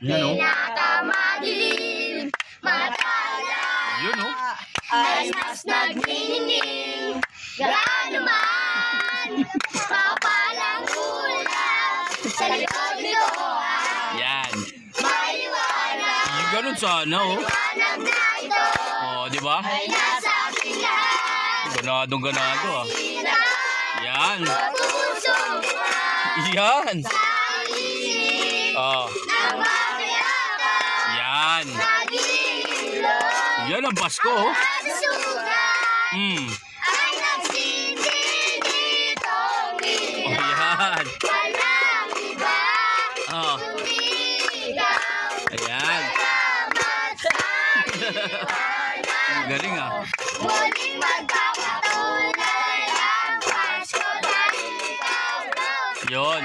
Yan oh. Pinakamadilim, matala Yun oh. ay mas nagniningning. Gaano man, kapalang ulat sa likod nito Yan. maliwanag. Yung ganun sana oh. Liwanag na ito Oh, di ba? ay nasa ating lahat. Ganadong ganado ah. Yan. puso, Yan. sa Oh. Yan. Yan ang Pasko. Oh. Mm. Oh, yan. Oh. Ayan. Galing ah. Muling magkakatulad ang Pasko dahil ikaw, Lord. Yun.